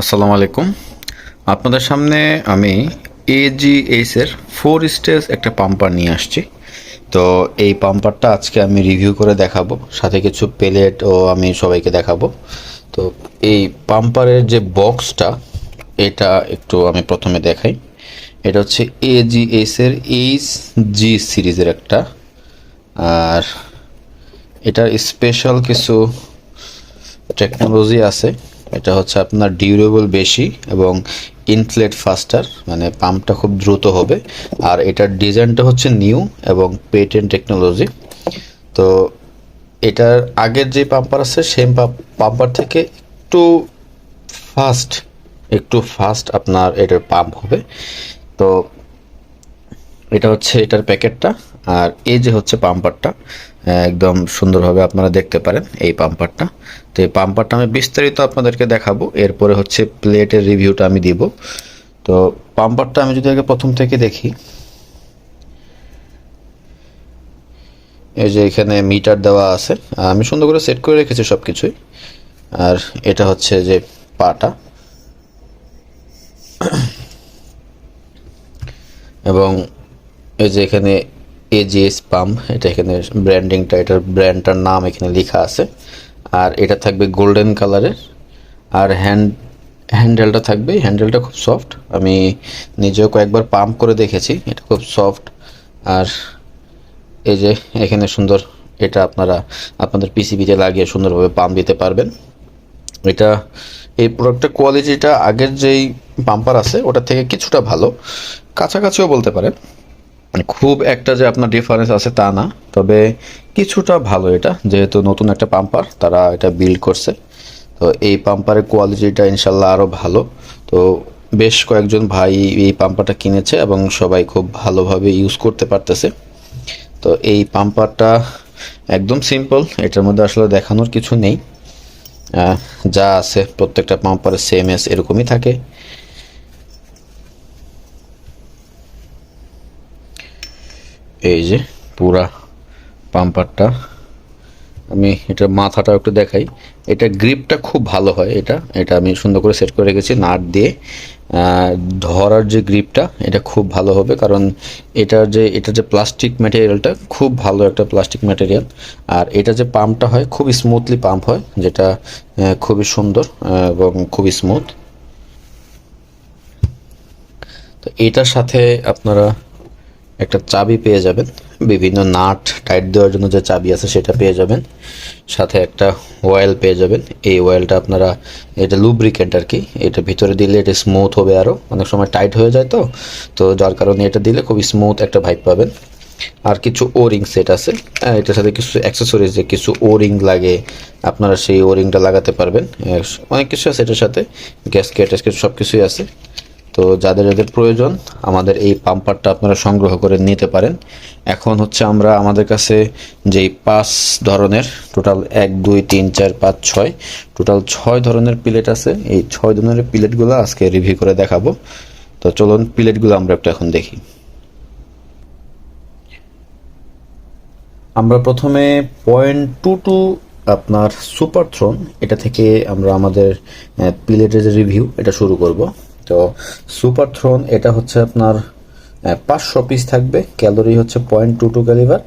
আসসালামু আলাইকুম। আপনাদের সামনে আমি এজিএস এর ফোর স্টেজ একটা পাম্পার নিয়ে আসছি। তো এই পাম্পারটা আজকে আমি রিভিউ করে দেখাবো, সাথে কিছু প্লেট ও আমি সবাইকে দেখাবো। তো এই পাম্পারের যে বক্সটা এটা একটু আমি প্রথমে দেখাই। এটা হচ্ছে এজিএস এর এইচ জি সিরিজের একটা। আর এটার স্পেশাল কিছু টেকনোলজি আছে। এটা হচ্ছে আপনার ডিউরেবল বেশি এবং ইনফ্লেট ফাস্টার মানে পাম্পটা খুব দ্রুত হবে। আর এটার ডিজাইনটা হচ্ছে নিউ এবং পেটেন্ট টেকনোলজি তো এটার আগের যে পাম্পার আছে সেম পাম্পার থেকে একটু ফাস্ট একটু ফাস্ট আপনার এটার পাম্প হবে। তো এটা হচ্ছে এটার প্যাকেটটা আর এই যে হচ্ছে পাম্পারটা একদম সুন্দরভাবে আপনারা দেখতে পারেন এই পাম্পারটা। তো এই পাম্পারটা আমি বিস্তারিত আপনাদেরকে দেখাবো। এরপরে হচ্ছে প্লেটের রিভিউটা আমি দিব। তো পাম্পারটা আমি যদি আগে প্রথম থেকে দেখি। এই যে এখানে মিটার দেওয়া আছে। আমি সুন্দর করে সেট করে রেখেছি সব কিছুই আর এটা হচ্ছে যে পাটা। এবং এই যে এখানে এজিএস পাম্প এটা এখানে ব্র্যান্ডিংটা এটার ব্র্যান্ডটার নাম এখানে লেখা আছে। আর এটা থাকবে গোল্ডেন কালারের আর হ্যান্ড হ্যান্ডেলটা থাকবে হ্যান্ডেলটা খুব সফট আমি নিজেও কয়েকবার পাম্প করে দেখেছি, এটা খুব সফট আর এই যে এখানে সুন্দর, এটা আপনারা, আপনাদের পিসিবিতে লাগিয়ে সুন্দরভাবে পাম্প দিতে পারবেন। এটা, এই প্রোডাক্টের কোয়ালিটিটা আগের যেই পাম্পার আছে, ওটা থেকে কিছুটা ভালো। কাছাকাছিও বলতে পারেন। খুব একটা যে আপনার ডিফারেন্স আছে তা না, তবে কিছুটা ভালো এটা, যেহেতু নতুন একটা পাম্পার তারা এটা বিল্ড করছে। তো এই পাম্পারের কোয়ালিটিটা ইনশাল্লাহ আরও ভালো। তো বেশ কয়েকজন ভাই এই পাম্পারটা কিনেছে এবং সবাই খুব ভালোভাবে ইউজ করতে পারতেছে। তো এই পাম্পারটা একদম সিম্পল এটার মধ্যে আসলে দেখানোর কিছু নেই। যা আছে প্রত্যেকটা পাম্পারে সেম এস এরকমই থাকে। এই যে পুরা পাম্পারটা আমি এটা মাথাটা একটু দেখাই। এটা গ্রিপটা খুব ভালো হয় এটা। এটা আমি সুন্দর করে সেট করে রেখেছি নাট দিয়ে। ধরার যে গ্রিপটা এটা খুব ভালো হবে কারণ এটার যে, এটা যে প্লাস্টিক ম্যাটেরিয়ালটা খুব ভালো একটা প্লাস্টিক ম্যাটেরিয়াল আর এটা যে পাম্পটা হয় খুব স্মুথলি পাম্প হয়, যেটা খুবই সুন্দর এবং খুবই স্মুথ তো এটার সাথে আপনারা একটা চাবি পেয়ে যাবেন। বিভিন্ন নাট টাইট দেওয়ার জন্য যে চাবি আছে সেটা পেয়ে যাবেন। সাথে একটা অয়েল পেয়ে যাবেন। এই অয়েলটা আপনারা, এটা লুব্রিকেন্ট আর কি এটা ভিতরে দিলে এটা স্মুথ হবে আরও অনেক সময় টাইট হয়ে যায় তো। তো যার কারণে এটা দিলে খুব স্মুথ একটা ভাইব পাবেন। আর কিছু ও রিং সেট আছে এটার সাথে কিছু অ্যাক্সেসরিজ যে কিছু ও রিং লাগে, আপনারা সেই ও রিংটা লাগাতে পারবেন। অনেক কিছু আছে এটার সাথে। গ্যাসকেট ট্যাসকেট সব কিছুই আছে। তো যাদের যাদের প্রয়োজন, আমাদের এই পাম্পারটা আপনারা সংগ্রহ করে নিতে পারেন। এখন হচ্ছে আমরা আমাদের কাছে যেই পাঁচ ধরনের টোটাল এক, দুই, তিন, চার, পাঁচ, ছয় টোটাল ছয় ধরনের প্লেট আছে। এই ছয় ধরনের প্লেটগুলো আজকে রিভিউ করে দেখাবো। তো চলুন প্লেটগুলো আমরা একটু এখন দেখি। আমরা প্রথমে পয়েন্ট টু টু আপনার সুপার থ্রোন এটা থেকে আমরা আমাদের প্লেটের যে রিভিউ এটা শুরু করব। তো সুপার থ্রোন এটা হচ্ছে আপনার পাঁচশো পিস থাকবে। ক্যালোরি হচ্ছে পয়েন্ট টু টু ক্যালিভার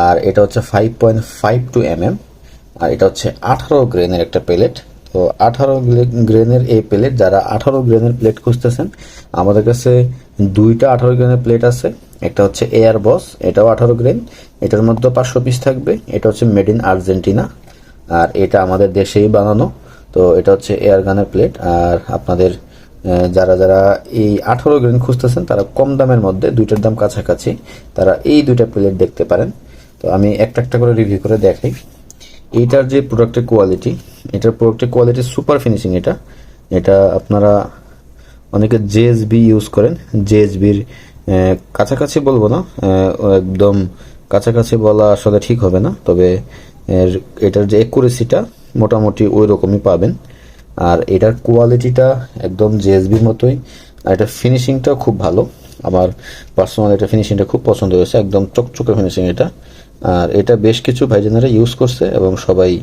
আর এটা হচ্ছে five point five two M M আর এটা হচ্ছে আঠারো গ্রেনের একটা প্লেট তো আঠারো গ্রেনের এই প্লেট যারা আঠারো গ্রেনের প্লেট খুঁজতেছেন, আমাদের কাছে দুইটা আঠারো গ্রেনের প্লেট আছে। একটা হচ্ছে এয়ার বস এটাও আঠারো গ্রেন এটার মধ্যে পাঁচশো পিস থাকবে। এটা হচ্ছে মেড ইন আর্জেন্টিনা আর এটা আমাদের দেশেই বানানো। তো এটা হচ্ছে এয়ার গানের প্লেট আর আপনাদের যারা যারা এই আঠারো গ্রেন খুঁজতেছেন, তারা কম দামের মধ্যে দুইটার দাম কাছাকাছি। তারা এই দুইটা প্লেট দেখতে পারেন। তো আমি একটা একটা করে রিভিউ করে দেখাই। এইটার যে প্রোডাক্টের কোয়ালিটি এটার প্রোডাক্টের কোয়ালিটি সুপার ফিনিশিং এটা। এটা আপনারা অনেকে জেএসবি ইউজ করেন। জেএসবির কাছাকাছি বলব না একদম কাছাকাছি বলা আসলে ঠিক হবে না। তবে এর, এটার যে একুরেসিটা মোটামুটি ওই রকমই পাবেন। আর এটার কোয়ালিটিটা একদম জেএসবির মতোই। আর এটার ফিনিশিংটাও খুব ভালো। আমার পার্সোনাল এটা ফিনিশিংটা খুব পছন্দ হয়েছে। একদম চকচকে ফিনিশিং এটা। আর এটা বেশ কিছু ভাইজানেরা ইউজ করছে এবং সবাই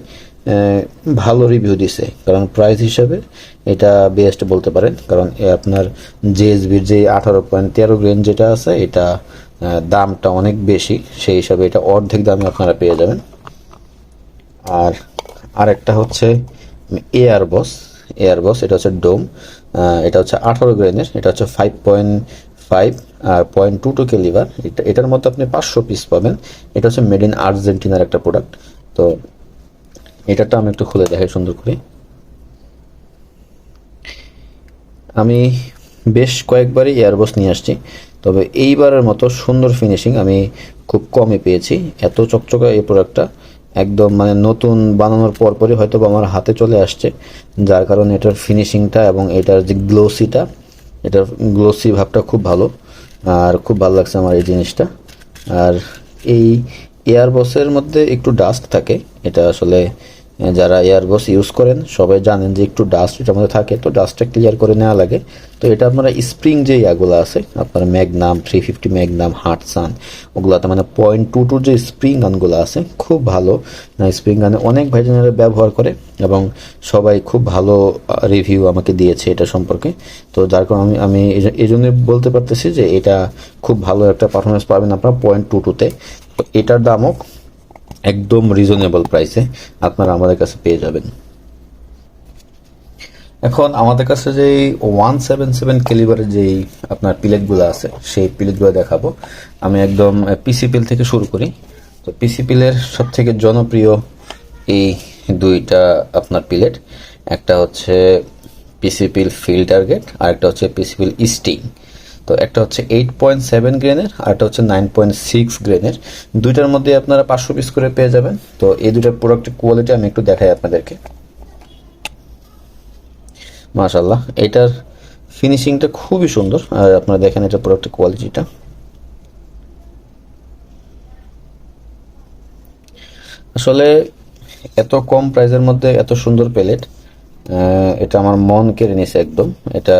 ভালো রিভিউ দিছে। কারণ প্রাইস হিসাবে এটা বেস্ট বলতে পারেন। কারণ আপনার জেএসবির যে আঠারো পয়েন্ট তেরো গ্রেন যেটা আছে, এটা দামটা অনেক বেশি। সেই হিসাবে এটা অর্ধেক দামে আপনারা পেয়ে যাবেন। আর আরেকটা হচ্ছে এয়ার বস এয়ার বস এটা হচ্ছে ডোম এটা হচ্ছে আঠারো গ্রেনের এটা হচ্ছে ফাইভ পয়েন্ট ফাইভ আর point two two caliber এটা, এটার মধ্যে আপনি পাঁচশো পিস পাবেন। এটা হচ্ছে মেড ইন আর্জেন্টিনার একটা প্রোডাক্ট তো এটাটা আমি একটু খুলে দেখাই সুন্দর করে। আমি বেশ কয়েকবারই এয়ারবস নিয়ে আসছি, তবে এইবারের মতো সুন্দর ফিনিশিং আমি খুব কমই পেয়েছি। এত চকচকা এই প্রোডাক্টটা একদম মানে নতুন বানানোর পরপরই হয়তো আমার হাতে চলে আসছে, যার কারণে এটার ফিনিশিংটা এবং এটার যে গ্লোসিটা এটার গ্লোসি ভাবটা খুব ভালো, আর খুব ভালো লাগছে আমার এই জিনিসটা। আর এই এয়ারবসের মধ্যে একটু ডাস্ট থাকে, এটা আসলে যারা এয়ারবস ইউজ করেন, সবাই জানেন যে একটু ডাস্ট এটার মধ্যে থাকে, তো ডাস্টটা ক্লিয়ার করে নেওয়া লাগে। তো এটা আপনারা স্প্রিং যে ইয়াগুলো আছে, আপনার ম্যাগনাম থ্রি ফিফটি ম্যাগনাম হার্টসান ওগুলাতে মানে পয়েন্ট টু টুর যে স্প্রিং গানগুলো আছে, খুব ভালো। স্প্রিং গানে অনেক ভাইজনেরা ব্যবহার করে এবং সবাই খুব ভালো রিভিউ আমাকে দিয়েছে এটা সম্পর্কে। তো যার কারণে আমি আমি এই- জন্যই বলতে পারতেছি যে এটা খুব ভালো একটা পারফরমেন্স পাবেন আপনারা পয়েন্ট টু টুতে তো এটার দামও একদম রিজনেবল প্রাইসে আপনারা আমাদের কাছে পেয়ে যাবেন। এখন আমাদের কাছে যে ওয়ান সেভেন সেভেন ক্যালিবারের যেই আপনার প্লেটগুলো আছে, সেই প্লেটগুলো দেখাবো। আমি একদম পিসি পিল থেকে শুরু করি। তো পিসি পিলের সব থেকে জনপ্রিয় এই দুইটা আপনার প্লেট একটা হচ্ছে পিসি পিল টার্গেট আর একটা হচ্ছে পিসি পিল স্টিং তো একটা হচ্ছে এইট পয়েন্ট সেভেন গ্রেনের আর একটা হচ্ছে নাইন পয়েন্ট সিক্স গ্রেনের দুইটার মধ্যে আপনারা পাঁচশো পিস করে পেয়ে যাবেন। তো এই দুইটার প্রোডাক্টের কোয়ালিটি আমি একটু দেখাই আপনাদেরকে। মাশাল্লাহ এটার ফিনিশিংটা খুবই সুন্দর। আর আপনারা দেখেন এটা প্রোডাক্টের কোয়ালিটিটা আসলে এত কম প্রাইসের মধ্যে এত সুন্দর প্যালেট এটা আমার মন কেড়ে নিছে একদম। এটা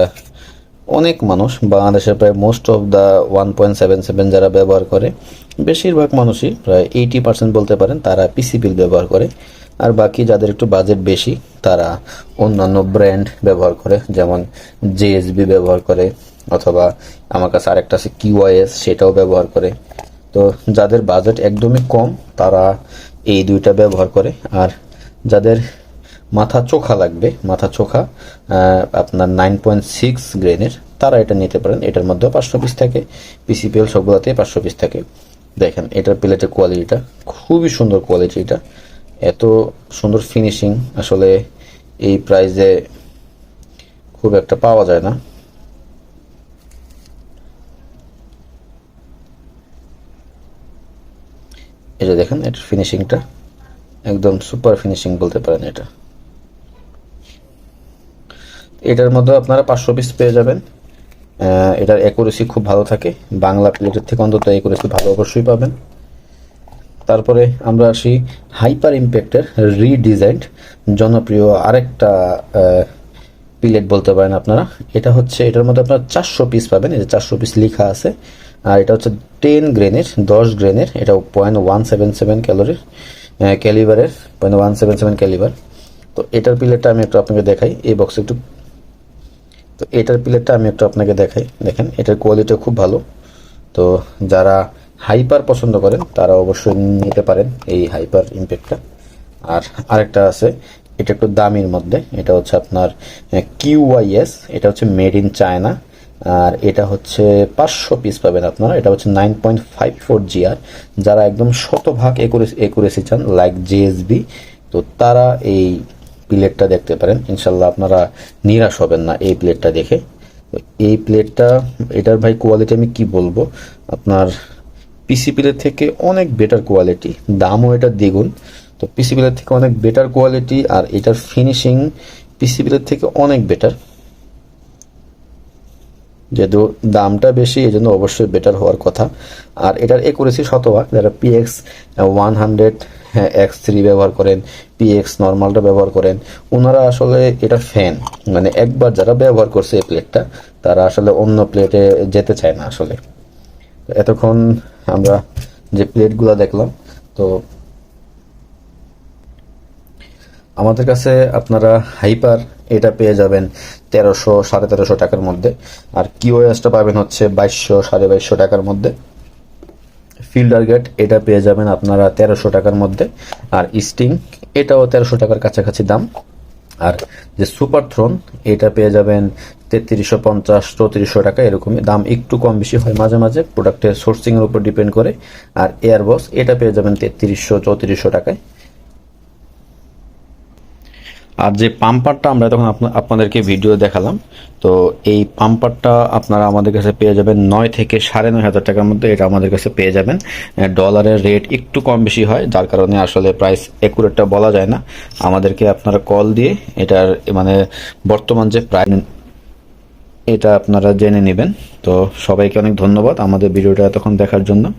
অনেক মানুষ বাংলাদেশে প্রায় most of the one point seven seven যারা ব্যবহার করে, বেশিরভাগ মানুষই প্রায় এইটি পার্সেন্ট বলতে পারেন তারা পিসি বিল ব্যবহার করে। আর বাকি যাদের একটু বাজেট বেশি, তারা অন্যান্য ব্র্যান্ড ব্যবহার করে, যেমন জেএসবি ব্যবহার করে, অথবা আমার কাছে আরেকটা আছে কিউআইএস সেটাও ব্যবহার করে। তো যাদের বাজেট একদমই কম, তারা এই দুইটা ব্যবহার করে। আর যাদের মাথা চোখা লাগবে, মাথা চোখা আপনার নাইন পয়েন্ট সিক্স গ্রেনের তারা এটা নিতে পারেন, এটার মধ্যেও পাঁচশো পিস থাকে পিসিপিএল সবগুলোতে পাঁচশো পিস থাকে। দেখেন, এটার প্লেটের কোয়ালিটিটা খুবই সুন্দর কোয়ালিটি এটা এত সুন্দর ফিনিশিং আসলে এই প্রাইজে খুব একটা পাওয়া যায় না। এটা দেখেন, এটার ফিনিশিংটা একদম সুপার ফিনিশিং বলতে পারেন এটা। এটার মধ্যে আপনারা পাঁচশো পিস পেয়ে যাবেন। এটার অ্যাকুরেসি খুব ভালো থাকে। বাংলা প্লেটের থেকে অন্তত অ্যাকুরেসি ভালো অবশ্যই পাবেন। তারপরে আমরা আসি হাইপার ইম্প্যাক্টের রিডিজাইন্ড জনপ্রিয় আরেকটা প্লেট বলতে পারেন আপনারা। এটা হচ্ছে, এটার মধ্যে আপনারা চারশো পিস পাবেন। যে চারশো পিস লেখা আছে। আর এটা হচ্ছে টেন গ্রেনের দশ গ্রেনের এটা পয়েন্ট ওয়ান সেভেন সেভেন ক্যালোরির ক্যালিভারের point one seven seven caliber তো এটার প্লেটটা আমি একটু আপনাকে দেখাই। এই বক্সে একটু তো এটার প্লেটটা আমি একটু আপনাকে দেখাই। দেখেন, এটার কোয়ালিটি খুব ভালো। তো যারা হাইপার পছন্দ করেন, তারা অবশ্যই নিতে পারেন এই হাইপার ইম্প্যাক্টটা আর আরেকটা আছে, এটা একটু দামির মধ্যে। এটা হচ্ছে আপনার কিউআইএস এটা হচ্ছে মেড ইন চায়না আর এটা হচ্ছে পাঁচশো পিস পাবেন আপনারা। এটা হচ্ছে nine point five four G R একদম শতভাগ একুরেসি চান লাইক জেএসবি তো তারা এই প্লেটটা দেখতে পারেন। ইনশাল্লাহ আপনারা নিরাশ হবেন না এই প্লেটটা দেখে। এই প্লেটটা, এটার ভাই কোয়ালিটি আমি কি বলব? আপনার পিসি প্লেট থেকে অনেক বেটার কোয়ালিটি দামও এটা দ্বিগুণ। তো পিসি প্লেট থেকে অনেক বেটার কোয়ালিটি আর এটার ফিনিশিং পিসি প্লেট থেকে অনেক বেটার যেহেতু দামটা বেশি এই জন্য অবশ্যই বেটার হওয়ার কথা। আর এটার একুরেসি শতভাগ, যারা PX one hundred X three ব্যবহার করেন পিএক্স নর্মালটা ব্যবহার করেন ওনারা আসলে এটা ফ্যান মানে একবার যারা ব্যবহার করছে এই প্লেটটা তারা আসলে অন্য প্লেটে যেতে চায় না আসলে। এতক্ষণ আমরা যে প্লেটগুলো দেখলাম, তো আমাদের কাছে আপনারা হাইপার এটা পেয়ে যাবেন তেরোশো, সাড়ে তেরোশো টাকার মধ্যে। আর কিওএসটা পাবেন হচ্ছে বাইশশো, সাড়ে বাইশশো টাকার মধ্যে। ফিল্ডার গেট, এটা পেয়ে যাবেন আপনারা তেরোশো টাকার মধ্যে। আর স্টিং, এটাও তেরোশো টাকার কাছাকাছি দাম। আর যে সুপার থ্রোন, এটা পেয়ে যাবেন তেত্রিশশো পঞ্চাশ, চৌত্রিশশো টাকা, এরকমই দাম। একটু কম বেশি হয় মাঝে মাঝে প্রোডাক্টের সোর্সিংয়ের উপর ডিপেন্ড করে। আর এয়ারবস এটা পেয়ে যাবেন তেত্রিশশো, চৌত্রিশশো টাকায়। আর যে পাম্পারটা আমরা তখন আপনা- আপনাদেরকে ভিডিও দেখালাম, তো এই পাম্পারটা আপনারা আমাদের কাছে পেয়ে যাবেন নয় থেকে সাড়ে নয় হাজার টাকার মধ্যে এটা আমাদের কাছে পেয়ে যাবেন। ডলারের রেট একটু কম বেশি হয়, যার কারণে আসলে প্রাইস একুরেটটা বলা যায় না। আমাদেরকে আপনারা কল দিয়ে এটার মানে বর্তমান যে প্রাইস এটা আপনারা জেনে নেবেন। তো সবাইকে অনেক ধন্যবাদ আমাদের ভিডিওটা এতক্ষণ দেখার জন্য।